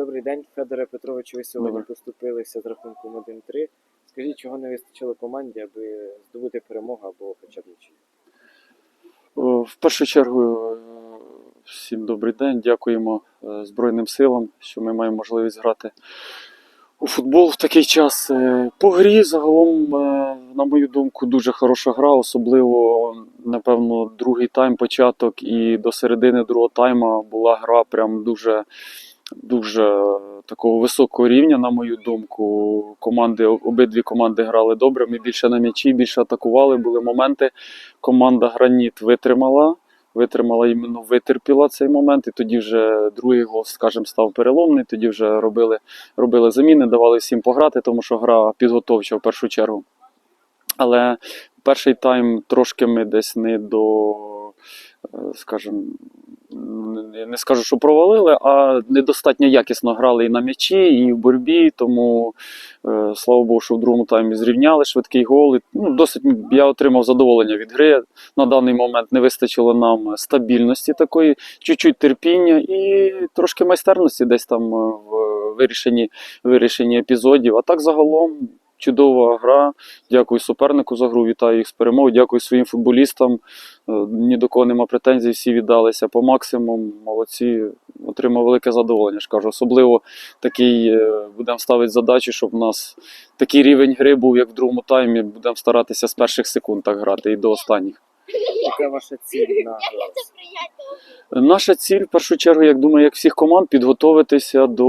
Добрий день, Федоре Петровичу. Ви сьогодні Добре. поступилися з рахунком 1-3. Скажіть, чого не вистачило команді, аби здобути перемогу або хоча б нічию? О, В першу чергу, е, всім добрий день. Дякуємо е, Збройним силам, що ми маємо можливість грати у футбол в такий час. Е, По грі загалом, на мою думку, дуже хороша гра, особливо, напевно, другий тайм, початок і до середини другого тайма була гра прям дуже. Дуже такого високого рівня, на мою думку. Команди, обидві команди грали добре. Ми більше на м'ячі, більше атакували. Були моменти. Команда Граніт витримала. Витримала іменно витерпіла цей момент, і тоді вже другий гол, скажімо, став переломний. Тоді вже робили, робили заміни, давали всім пограти, тому що гра підготовча в першу чергу. Але перший тайм трошки ми десь не до, е, скажімо, не скажу, що провалили, а недостатньо якісно грали і на м'ячі, і в боротьбі. Тому е, слава Богу, що в другому таймі зрівняли швидкий гол. І, ну, досить я отримав задоволення від гри. На даний момент не вистачило нам стабільності такої, чуть-чуть терпіння і трошки майстерності десь там е, в вирішенні, вирішенні епізодів. А так загалом. Чудова гра. Дякую супернику за гру. Вітаю їх з перемогою. Дякую своїм футболістам. Е, Ні до кого нема претензій, всі віддалися по максимуму. Молодці, отримав велике задоволення. ж кажу. Особливо такий е, будемо ставити задачу, щоб у нас такий рівень гри був, як в другому таймі. Будемо старатися з перших секунд так грати і до останніх. Яка ваша ціль на? Наша ціль, в першу чергу, як думаю, як всіх команд, підготовитися до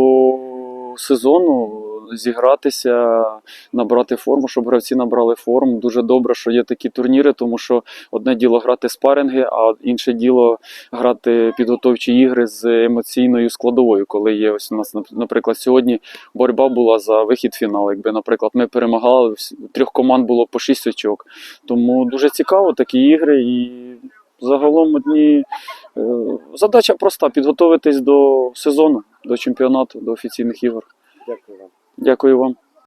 сезону, зігратися, набрати форму, щоб гравці набрали форму. Дуже добре, що є такі турніри, тому що одне діло грати спаринги, а інше діло грати підготовчі ігри з емоційною складовою, коли є ось у нас, наприклад, сьогодні боротьба була за вихід в фінал. Якби, наприклад, ми перемагали, трьох команд було по шість очок. Тому дуже цікаво такі ігри і. Загалом одні е, задача проста підготуватись до сезону, до чемпіонату, до офіційних ігор. Дякую вам. Дякую вам.